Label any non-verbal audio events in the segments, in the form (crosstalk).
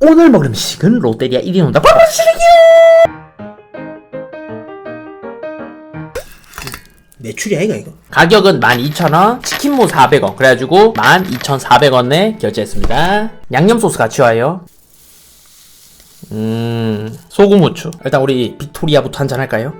오늘 먹을 음식은 롯데리아 1위 농담 매출이 아이가 이거 가격은 12,000원, 치킨무 400원. 그래가지고 12,400원에 결제했습니다. 양념 소스 같이 와요. 음, 소금 후추. 일단 우리 빅토리아부터 한잔 할까요?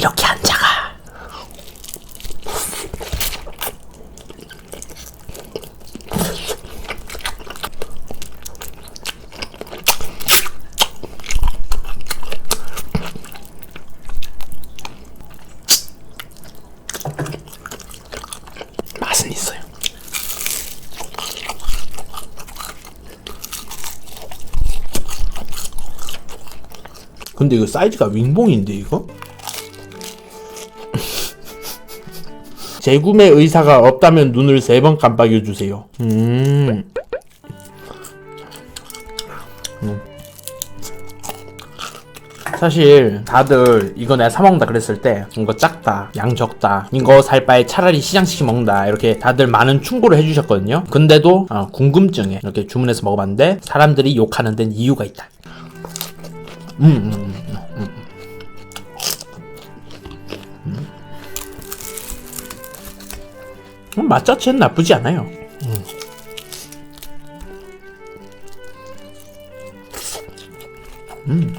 이렇게 안 작아. 맛은. 근데 이거 사이즈가 윙봉인데 이거? 재구매 의사가 없다면 눈을 세 번 깜빡여 주세요. 음. 사실 다들 이거 내가 사 먹는다 그랬을 때 이거 작다 양 적다 이거 살 바에 차라리 시장시키 먹는다 이렇게 다들 많은 충고를 해주셨거든요 근데도 어, 궁금증에 이렇게 주문해서 먹어봤는데 사람들이 욕하는 데는 이유가 있다 음, 음, 음, 음. 맛 자체는 나쁘지 않아요. 음.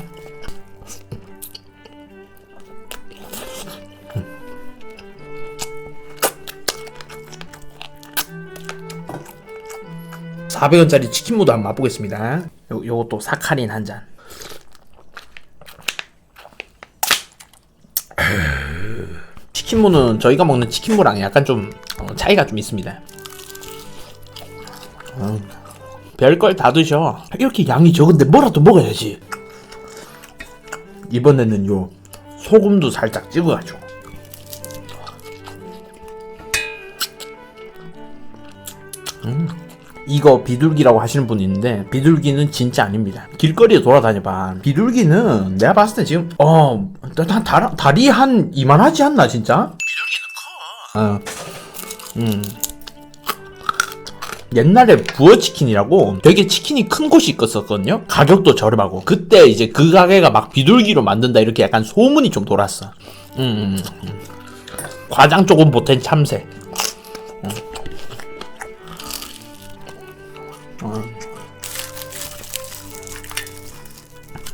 400원짜리 치킨 무도 한번 맛보겠습니다. 요, 요것도 사카린 한 잔. 치킨무는 저희가 먹는 치킨무랑 약간 좀 어, 차이가 좀 있습니다. 음, 별걸 다 드셔. 이렇게 양이 적은데 뭐라도 먹어야지. 이번에는 요 소금도 살짝 찍어가지고. 음, 이거 비둘기라고 하시는 분이 있는데 비둘기는 진짜 아닙니다. 길거리에 돌아다녀봐. 비둘기는 내가 봤을 때 지금 어, 한 다, 다리 한 이만하지 않나 진짜? 비둘기는 커. 어, 음. 옛날에 부어치킨이라고 되게 치킨이 큰 곳이 있었거든요. 가격도 저렴하고 그때 이제 그 가게가 막 비둘기로 만든다 이렇게 약간 소문이 좀 돌았어. 음, 음, 음. 과장 조금 보탠 참새.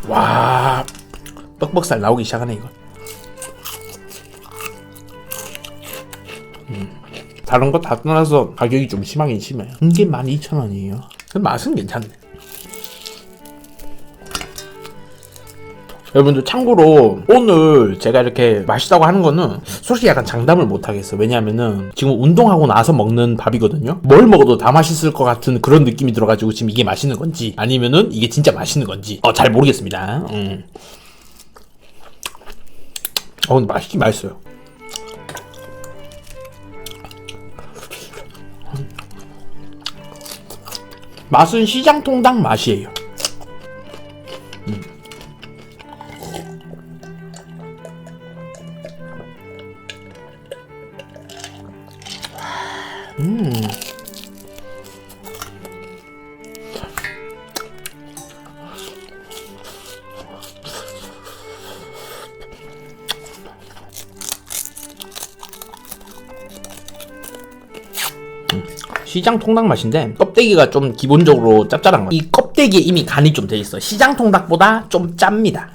와 뻑뻑살 나오기 시작하네 이거 음, 다른 거 다 떠나서 가격이 좀 심하긴 심해요. 이게 12,000원이에요. 맛은 괜찮네. 여러분들 참고로 오늘 제가 이렇게 맛있다고 하는 거는 솔직히 약간 장담을 못 하겠어 왜냐면은 지금 운동하고 나서 먹는 밥이거든요. 뭘 먹어도 다 맛있을 것 같은 그런 느낌이 들어가지고 지금 이게 맛있는 건지 아니면은 이게 진짜 맛있는 건지 어 잘 모르겠습니다. 음. 어 근데 맛있긴 맛있어요 맛은 시장 통닭 맛이에요 시장 통닭 맛인데 껍데기가 좀 기본적으로 짭짤한 거. 이 껍데기에 이미 간이 좀 돼 있어. 시장 통닭보다 좀 짭니다.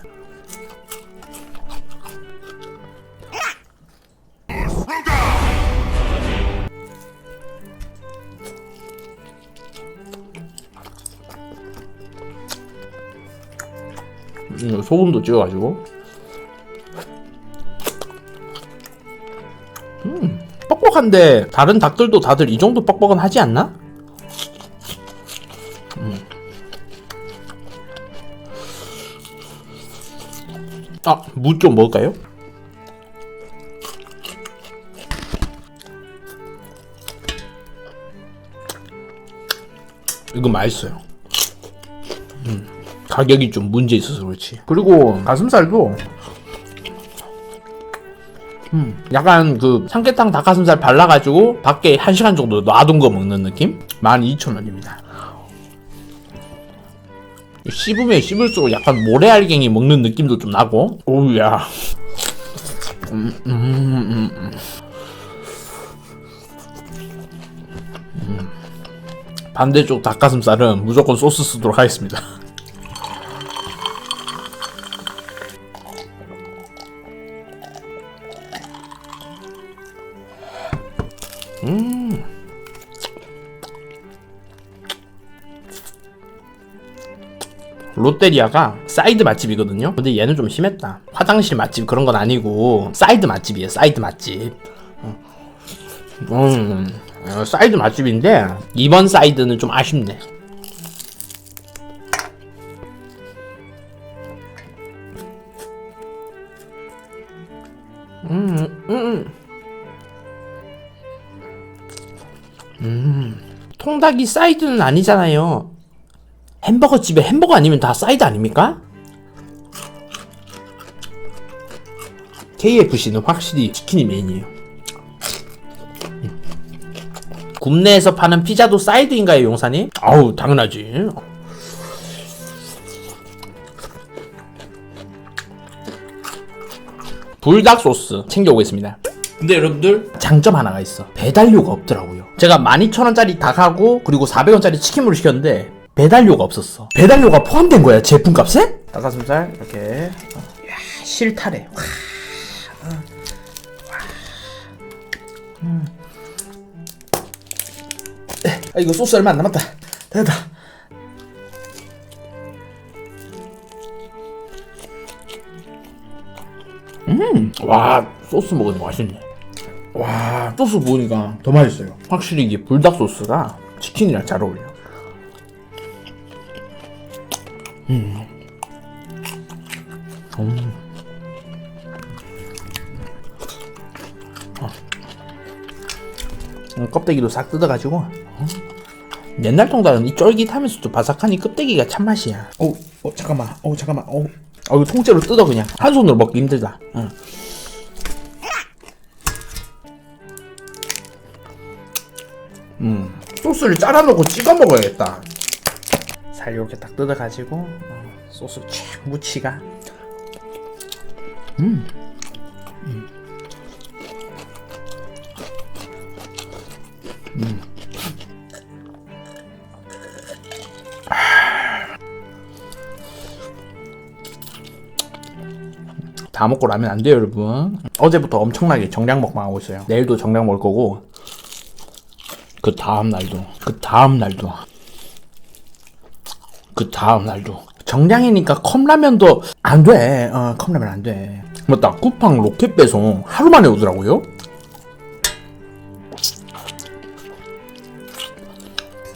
음, 소금도 찍어가지고 뻑뻑한데 다른 닭들도 다들 이 정도 뻑뻑은 하지 않나? 아, 무 좀 먹을까요? 이거 맛있어요. 음, 가격이 좀 문제 있어서 그렇지. 그리고 가슴살도 음, 약간 그 삼계탕 닭가슴살 발라가지고 밖에 1시간 정도 놔둔 거 먹는 느낌? 12,000원입니다. 씹으면 씹을수록 약간 모래알갱이 먹는 느낌도 좀 나고 오우야 음, 음, 음. 반대쪽 닭가슴살은 무조건 소스 쓰도록 하겠습니다 롯데리아가 사이드 맛집이거든요. 근데 얘는 좀 심했다. 화장실 맛집 그런 건 아니고 사이드 맛집이에요. 사이드 맛집. 음, 어, 사이드 맛집인데 이번 사이드는 좀 아쉽네. 음, 음, 음. 통닭이 사이드는 아니잖아요. 햄버거 집에 햄버거 아니면 다 사이드 아닙니까? KFC는 확실히 치킨이 메인이에요. 국내에서 파는 피자도 사이드인가요, 용사님? 아우, 당연하지. 불닭 소스 챙겨오겠습니다. 근데 여러분들 장점 하나가 있어. 배달료가 없더라고요. 제가 12,000원짜리 닭하고 그리고 400원짜리 치킨으로 시켰는데 배달료가 없었어. 배달료가 포함된 거야 제품값에? 닭가슴살 이렇게. 야 실타래. 와. 어. 와. 음. 에, 아, 이거 소스 얼마 안 남았다. 됐다. 음, 와 소스 먹으니 맛있네. 와 소스 먹으니까 더 맛있어요. 확실히 이게 불닭 소스가 치킨이랑 잘 어울려. 음, 껍데기도 싹 뜯어가지고. 어? 옛날 통닭은 이 쫄깃하면서도 바삭하니 껍데기가 참맛이야. 어, 어 잠깐만. 어 잠깐만. 어, 어 이거 통째로 뜯어 그냥. 한 손으로 먹기 힘들다. 응. 음. 소스를 짜라놓고 찍어 먹어야겠다 살 이렇게 딱 뜯어가지고 어, 소스 쫙 묻히가. 다 먹고 라면 안 돼요, 여러분. 어제부터 엄청나게 정량 먹방 하고 있어요. 내일도 정량 먹을 거고, 그 다음 날도, 그 다음 날도, 그 다음 날도. 정량이니까 컵라면도 안 돼. 어, 컵라면 안 돼. 맞다. 쿠팡 로켓 배송 하루 만에 오더라고요.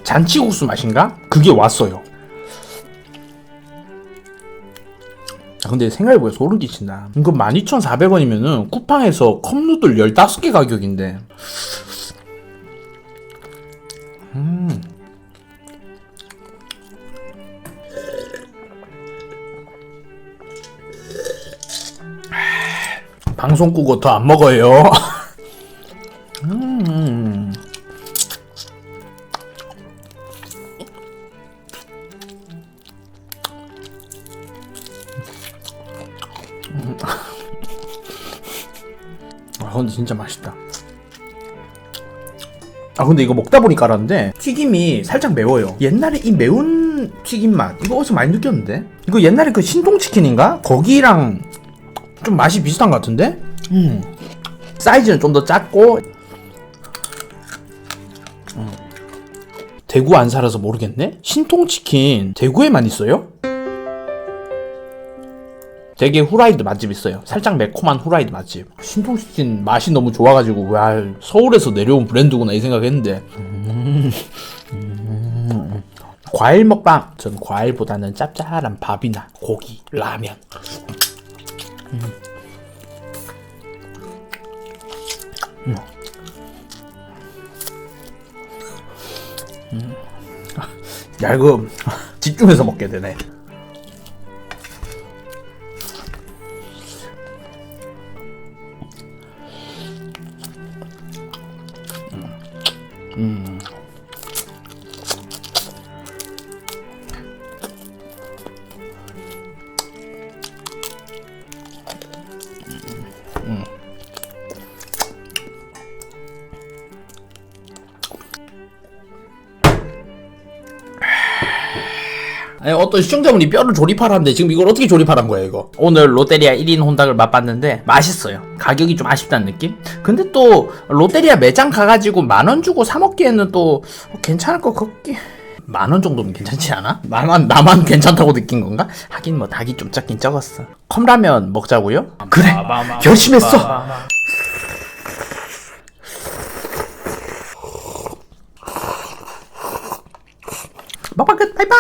잔치국수 맛인가? 그게 왔어요. 아, 근데 생각해보면 소름 끼친다. 이거 12,400원이면은 쿠팡에서 컵누들 15개 가격인데. 음. 방송 끄고 더 안 먹어요. 음. 아 근데 진짜 맛있다. 아 근데 이거 먹다 보니까 알았는데 튀김이 살짝 매워요. 옛날에 이 매운 튀김 맛 이거 어디서 많이 느꼈는데? 이거 옛날에 그 신동치킨인가? 거기랑 좀 맛이 비슷한 것 같은데? 음. 사이즈는 좀 더 작고 음. 대구 안 살아서 모르겠네? 신통치킨 대구에만 있어요? 되게 후라이드 맛집 있어요. 살짝 매콤한 후라이드 맛집. 신통치킨 맛이 너무 좋아가지고 와 서울에서 내려온 브랜드구나 이 생각했는데 음, 음, 과일 먹방. 전 과일보다는 짭짤한 밥이나 고기, 라면. 음. 음. 음. 야 이거 (laughs) 집중해서 먹게 되네. 아니 어떤 시청자분이 뼈를 조립하라는데 지금 이걸 어떻게 조립하란 거야 이거 오늘 롯데리아 1인 혼닭을 맛봤는데 맛있어요 가격이 좀 아쉽다는 느낌? 근데 또 롯데리아 매장 가가지고 만 원 주고 사 먹기에는 또 괜찮을 것 같기 만원 정도면 괜찮지 않아? 나만 나만 괜찮다고 느낀 건가? 하긴 뭐 닭이 좀 작긴 적었어 컵라면 먹자고요? 그래 열심히 했어 먹방 끝 바이바이